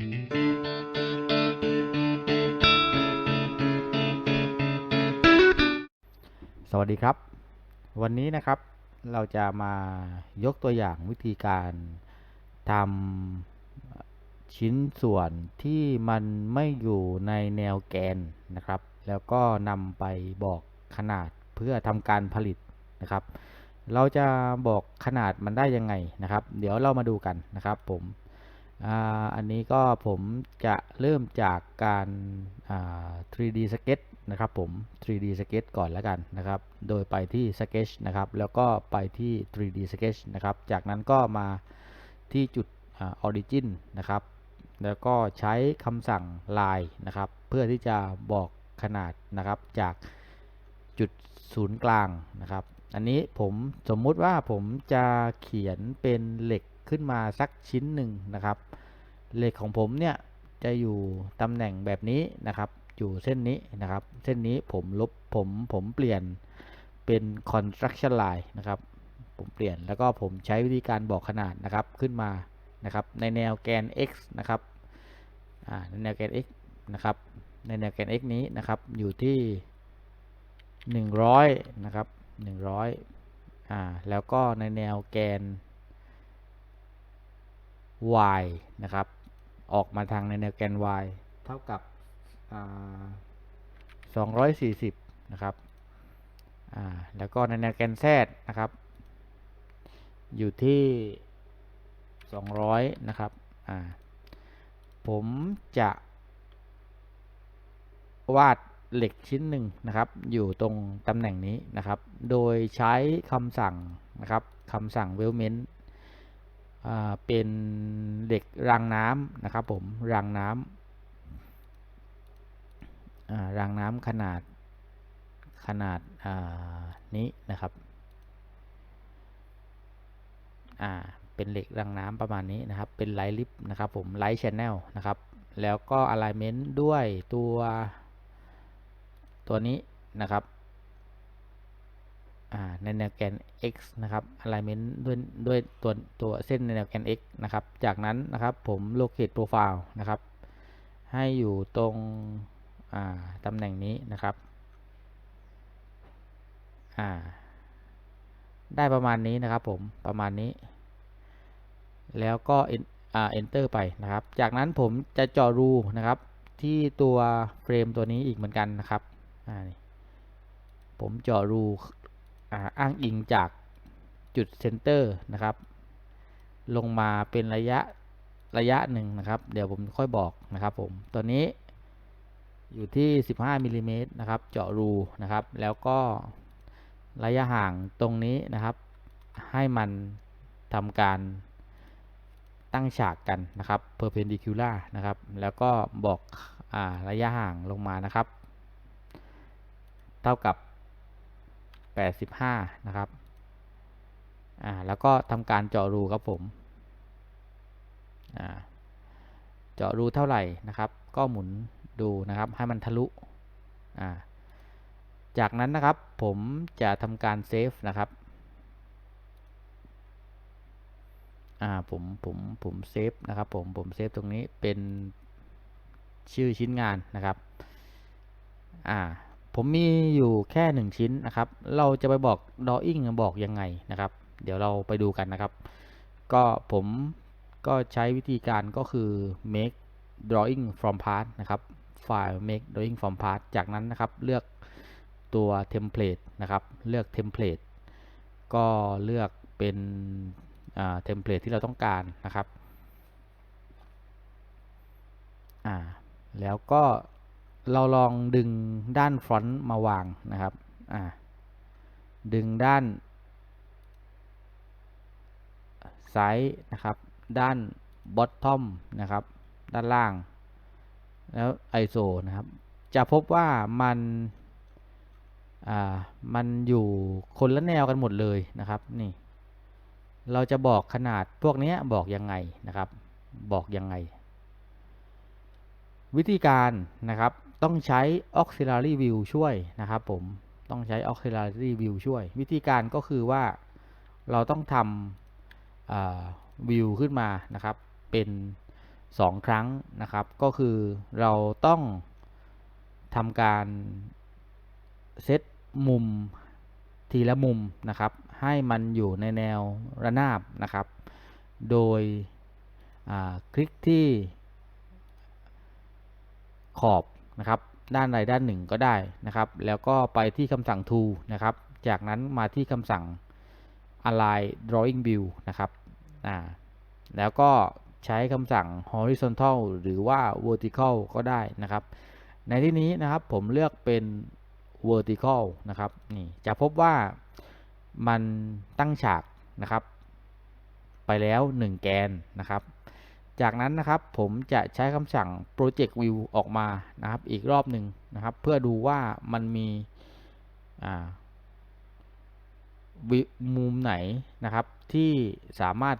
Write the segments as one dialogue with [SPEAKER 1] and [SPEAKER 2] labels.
[SPEAKER 1] สวัสดีครับ วันนี้นะครับเราจะมายกตัวอย่างวิธีการทำชิ้นส่วนที่มันไม่อยู่ในแนวแกนนะครับ แล้วก็นำไปบอกขนาดเพื่อทำการผลิตนะครับ เราจะบอกขนาดมันได้ยังไงนะครับ เดี๋ยวเรามาดูกันนะครับผม อันนี้ก็ผมจะเริ่มจากการ 3D Sketch นะครับผม 3D Sketch ก่อนแล้วกันนะครับ โดยไปที่ Sketch นะครับ แล้วก็ไปที่ 3D Sketch นะครับ จากนั้นก็มาที่จุด Origin นะครับ แล้วก็ใช้คำสั่ง line นะครับ เพื่อที่จะบอกขนาดนะครับจากจุดศูนย์กลางนะครับ อันนี้ผมสมมุติว่าผมจะเขียนเป็นเหล็ก ขึ้นมาสักชิ้นหนึ่งนะครับเหล็กของผมเนี่ยจะอยู่ตำแหน่งแบบนี้นะครับ อยู่เส้นนี้นะครับ เส้นนี้ผมลบผมผมเปลี่ยนเป็น construction line นะครับ ผมเปลี่ยนแล้วก็ผมใช้วิธีการบอกขนาดนะครับขึ้นมานะครับ ในแนวแกน x นะครับอ่าในแนวแกน x นะครับ ในแนวแกน x นี้นะครับ อยู่ที่ 100 นะครับ 100อ่าแล้วก็ในแนวแกน y นะครับ ออกมาทางในแนวแกน y เท่ากับ 240 นะครับ แล้วก็ในแนวแกน z นะครับ อยู่ที่ 200 นะครับ ผมจะวาดเหล็กชิ้นหนึ่งนะครับ อยู่ตรงตำแหน่งนี้นะครับ โดยใช้คำสั่งนะครับคำสั่ง w e l m e n t เป็นเหล็กรางน้ำนะครับผมรางน้ำารางน้ำขนาดขนาดานี้นะครับเป็นเหล็กรางน้ำประมาณนี้นะครับ เป็นไลท์ลิฟนะครับผมไลท์ชแนลนะครับ แล้วก็ alignment ด้วยตัวตัวนี้นะครับ ในแนวแกน x นะครับ alignment ด้วยด้วยตัวตัวเส้นในแนวแกน x นะครับ จากนั้นนะครับผม locate profile นะครับ ให้อยู่ตรงตำแหน่งนี้นะครับ ได้ประมาณนี้นะครับผมประมาณนี้ แล้วก็ enter ไปนะครับ จากนั้นผมจะเจาะรูนะครับที่ตัวเฟรมตัวนี้อีกเหมือนกันนะครับผมเจาะรู อ้างอิงจากจุดเซนเตอร์นะครับ ลงมาเป็นระยะระยะหนึ่งนะครับ เดี๋ยวผมค่อยบอกนะครับผมตัวนี้อยู่ที่ 15มิลลิเมตรนะครับ เจาะรูนะครับ แล้วก็ระยะห่างตรงนี้นะครับ ให้มันทำการตั้งฉากกันนะครับ perpendicular นะครับ แล้วก็บอกอระยะห่างลงมานะครับ เท่ากับ 85 นะครับ อ่า แล้วก็ทำการเจาะรูครับผม อ่า เจาะรูเท่าไหร่นะครับ ก็หมุนดูนะครับ ให้มันทะลุ อ่า จากนั้นนะครับผมจะทำการเซฟนะครับ อ่า ผม ผม ผมเซฟนะครับ ผม ผมเซฟตรงนี้เป็นชื่อชิ้นงานนะครับ อ่า ผมมีอยู่แค่หนึ่งชิ้นนะครับ เราจะไปบอก drawing บอกยังไงนะครับ เดี๋ยวเราไปดูกันนะครับ ก็ผมก็ใช้วิธีการก็คือ make drawing from part นะครับไฟล์ make drawing from part จากนั้นนะครับเลือกตัว template นะครับ เลือก template ก็เลือกเป็น template ที่เราต้องการนะครับอ่าแล้วก็ เราลองดึงด้านฟรอนต์มาวางนะครับอ่าดึงด้านซ้ายนะครับ ด้านบอททอมนะครับ ด้านล่าง แล้ว ISO นะครับ จะพบว่ามันอ่ามันอยู่คนละแนวกันหมดเลยนะครับนี่เราจะบอกขนาดพวกนี้บอกยังไงนะครับ บอกยังไง วิธีการนะครับ ต้องใช้ auxiliary view ช่วยนะครับผมต้องใช้ auxiliary view ช่วย วิธีการก็คือว่าเราต้องทำวิวขึ้นมานะครับ เป็น 2 ครั้งนะครับ ก็คือเราต้องทำการเซตมุมทีละมุมนะครับ ให้มันอยู่ในแนวระนาบนะครับ โดยคลิกที่ขอบ นะครับ ด้านใดด้านหนึ่งก็ได้นะครับ แล้วก็ไปที่คำสั่ง tool นะครับ จากนั้นมาที่คำสั่ง align drawing view นะครับอ่าแล้วก็ใช้คำสั่ง horizontal หรือว่า vertical ก็ได้นะครับ ในที่นี้นะครับผมเลือกเป็น vertical นะครับนี่จะพบว่ามันตั้งฉากนะครับ ไปแล้ว 1 แกนนะครับ จากนั้นนะครับผมจะใช้คำสั่ง project view ออกมานะครับอีกรอบหนึ่งนะครับ เพื่อดูว่ามันมีมุมไหนนะครับ ที่สามารถ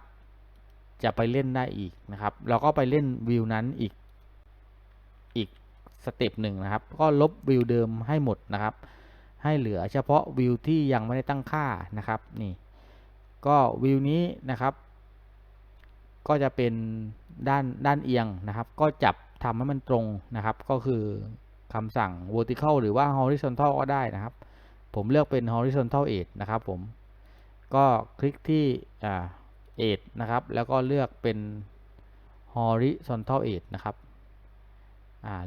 [SPEAKER 1] จะไปเล่นได้อีกนะครับ เราก็ไปเล่นวิวนั้นอีกอีกสเต็ปหนึ่งนะครับ ก็ลบวิวเดิมให้หมดนะครับ ให้เหลือเฉพาะวิวที่ยังไม่ได้ตั้งค่านะครับนี่ก็วิวนี้นะครับ ก็จะเป็นด้านด้านเอียงนะครับ ก็จับทำให้มันตรงนะครับ ก็คือคำสั่ง vertical หรือว่า horizontal ก็ได้นะครับ ผมเลือกเป็น horizontal edge นะครับผม ก็คลิกที่ edge นะครับ แล้วก็เลือกเป็น horizontal edge นะครับ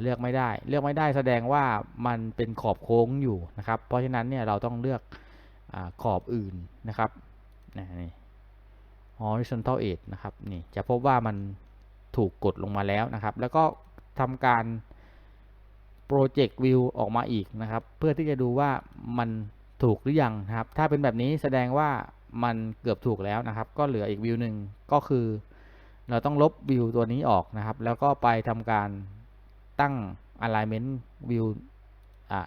[SPEAKER 1] เลือกไม่ได้ เลือกไม่ได้แสดงว่ามันเป็นขอบโค้งอยู่นะครับ เพราะฉะนั้นเนี่ยเราต้องเลือกอขอบอื่นนะครับนี่ horizontal edge นะครับนี่จะพบว่ามันถูกกดลงมาแล้วนะครับ แล้วก็ทำการ project view ออกมาอีกนะครับ เพื่อที่จะดูว่ามันถูกหรือยังนะครับ ถ้าเป็นแบบนี้แสดงว่ามันเกือบถูกแล้วนะครับ ก็เหลืออีกวิวหนึ่งก็คือ เราต้องลบวิวตัวนี้ออกนะครับ แล้วก็ไปทำการตั้ง alignment view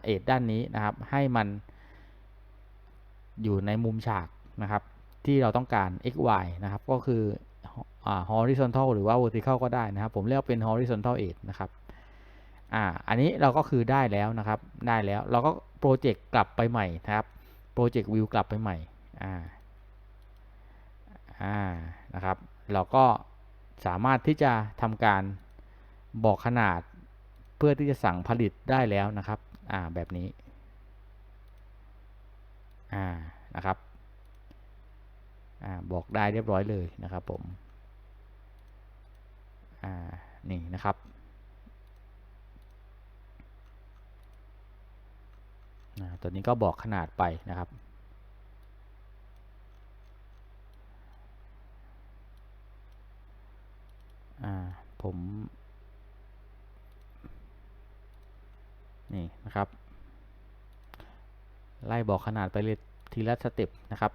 [SPEAKER 1] เอทด้านนี้นะครับ ให้มันอยู่ในมุมฉากนะครับ ที่เราต้องการ x y นะครับ ก็คือ horizontal หรือว่า vertical ก็ได้นะครับ ผมเลือกเป็น horizontal edge นะครับอ่าอันนี้เราก็คือได้แล้วนะครับ ได้แล้วเราก็โปรเจกต์กลับไปใหม่นะครับ โปรเจกต์วิวกลับไปใหม่อ่าอ่านะครับ เราก็สามารถที่จะทำการบอกขนาดเพื่อที่จะสั่งผลิตได้แล้วนะครับอ่าแบบนี้อ่านะครับ บอกได้เรียบร้อยเลยนะครับผมนี่นะครับตัวนี้ก็บอกขนาดไปนะครับผมนี่นะครับ ไล่บอกขนาดไปเลยทีละสเต็ปนะครับ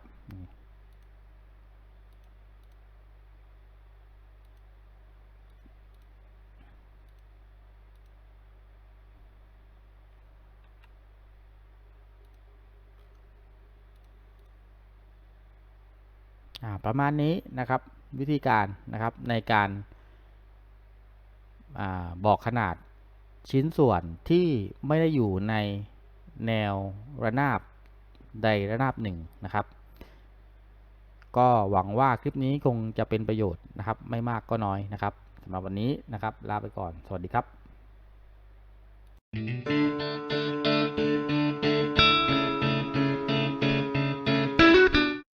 [SPEAKER 1] ประมาณนี้นะครับวิธีการนะครับในการอบอกขนาดชิ้นส่วนที่ไม่ได้อยู่ในแนวระนาบใดระนาบหนึ่งนะครับ ก็หวังว่าคลิปนี้คงจะเป็นประโยชน์นะครับ ไม่มากก็น้อยนะครับสำหรับวันนี้นะครับ ลาไปก่อน สวัสดีครับ